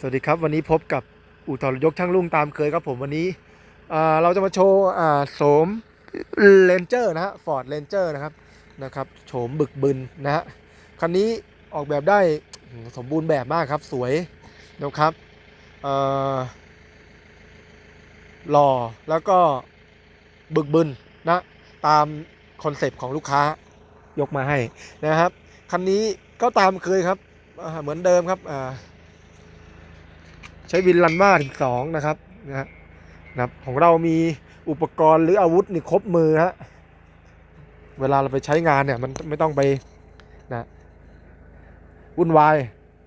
สวัสดีครับวันนี้พบกับอู่ต่อยกช่างลุงตามเคยครับผมวันนี้เราจะมาโชว์โสมเลนเจอร์นะฮะฟอร์ดเลนเจอร์นะครับนะครับโฉมบึกบึนนะฮะคันนี้ออกแบบได้สมบูรณ์แบบมากครับสวยนะครับหล่อแล้วก็บึกบึนนะตามคอนเซปต์ของลูกค้ายกมาให้นะครับคันนี้ก็ตามเคยครับเหมือนเดิมครับอ่า ใช้วินลันมาถึงสองนะครับนะฮะนะครับของเรามีอุปกรณ์หรืออาวุธนี่ครบมือฮะเวลาเราไปใช้งานเนี่ยมันไม่ต้องไปนะวุ่นวาย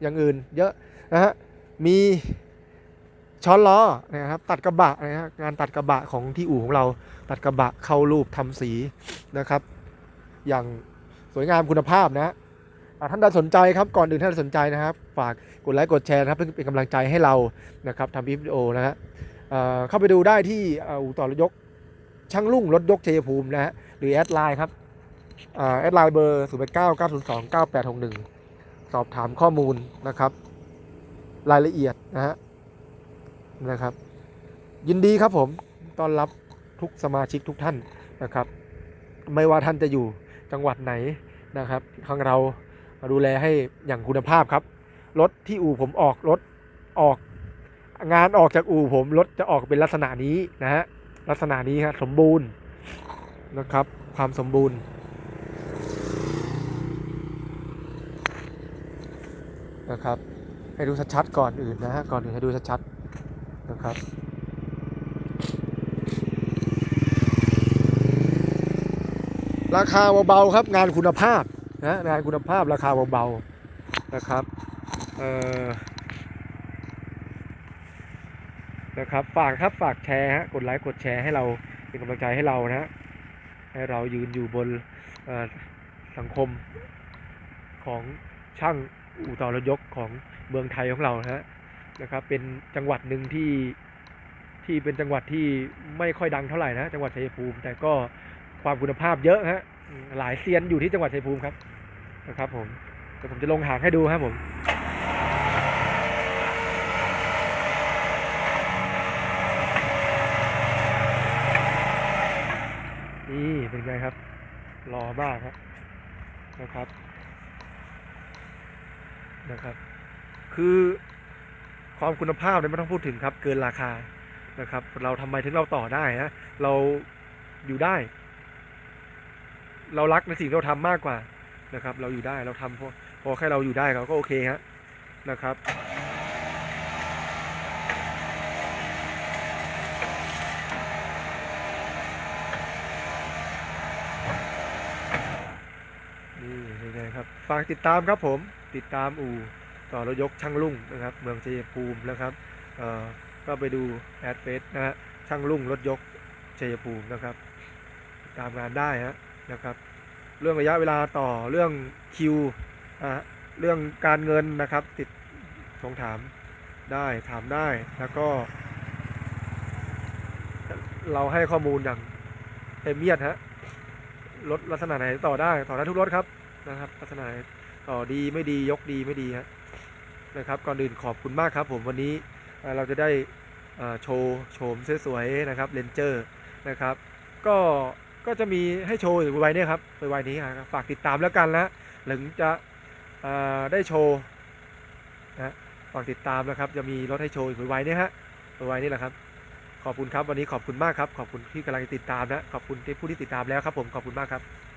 อย่างอื่น เยอะนะฮะมีช้อนล้อนะครับตัดกระบะนะฮะงานตัดกระบะของที่อู่ของเราตัดกระบะเข้ารูปทำสีนะครับ อย่างสวยงามคุณภาพนะ ท่านใดสนใจครับก่อนอื่นท่านใดสนใจนะครับ ฝากกดไลค์กดแชร์นะครับเพื่อเป็นกำลังใจให้เรานะครับทำวิดีโอนะฮะเเข้าไปดูได้ที่อู่ต่อรถยกช่างลุ่งรถยกชัยภูมินะฮะหรือแอดไลน์ครับแอดไลน์เบอร์ 0 8 9 9 0 2 9 8 6 1 สอบถามข้อมูลนะครับ รายละเอียดนะฮะนะครับ ยินดีครับผมต้อนรับทุกสมาชิกทุกท่านนะครับ ไม่ว่าท่านจะอยู่จังหวัดไหนนะครับทางเรา มาดูแลให้อย่างคุณภาพครับ รถที่อู่ผมออกรถออกงานออกจากอู่ผมรถจะออกเป็นลักษณะนี้นะฮะลักษณะนี้ครับสมบูรณ์นะครับ ความสมบูรณ์นะครับ ให้ดูชัดๆก่อนอื่นนะฮะก่อนอื่นให้ดูชัดๆนะครับราคาเบาๆครับงานคุณภาพ นะงานคุณภาพราคาเบาๆนะครับเออนะครับฝากครับฝากแชร์ฮะกดไลค์กดแชร์ให้เราเป็นกำลังใจให้เรานะฮะให้เรายืนอยู่บนสังคมของช่างอู่ต่อรถยกของเมืองไทยของเรานะฮะนะครับเป็นจังหวัดหนึ่งที่ที่เป็นจังหวัดที่ไม่ค่อยดังเท่าไหร่นะจังหวัดชัยภูมิ แต่ก็ความคุณภาพเยอะฮะหลายเซียนอยู่ที่จังหวัดชัยภูมิครับ นะครับผมเดี๋ยวผมจะลงหางให้ดูครับผมนี่เป็นไงครับ รอมากครับนะครับ นะครับ คือความคุณภาพเนี่ยไม่ต้องพูดถึงครับ เกินราคานะครับ เราทำไมถึงเราต่อได้นะเราอยู่ได้ เรารักในสิ่งที่เราทำมากกว่า นะครับ เราอยู่ได้เราทำพอพอแค่เราอยู่ได้เราก็โอเคฮะนะครับนี่เป็นไงครับฝากติดตามครับผมติดตามอู่ต่อรถยกช่างลุ่งนะครับ เมืองชัยภูมินะครับเอ่อก็ไปดูแอดเฟซนะฮะช่างลุ่งรถยกชัยภูมินะครับ ตามงานได้ฮะนะครับ เรื่องระยะเวลาต่อเรื่องคิวอะเรื่องการเงินนะครับติดสงถามได้ถามได้แล้วก็ เราให้ข้อมูลอย่างเต็มเอียดฮะรถลักษณะไหนต่อได้ต่อได้ทุกรถครับนะครับลักษณะไหนต่อดีไม่ดียกดีไม่ดีฮะนะครับก่อนอื่นขอบคุณมากครับ ผมวันนี้เราจะได้โชว์โฉมสวยๆนะครับเลนเจอร์นะครับ ก็ ก็จะมีให้โชว์อยู่ไวๆเนี่ยครับไวๆนี้ครับฝากติดตามแล้วกันนะถึงจะได้โชว์นะฝากติดตามนะครับ จะมีรถให้โชว์อยู่ไวๆเนี่ยฮะไวๆนี่แหละครับ ขอบคุณครับวันนี้ขอบคุณมากครับ ขอบคุณที่กำลังติดตามนะขอบคุณที่ผู้ที่ติดตามแล้วครับผมขอบคุณมากครับ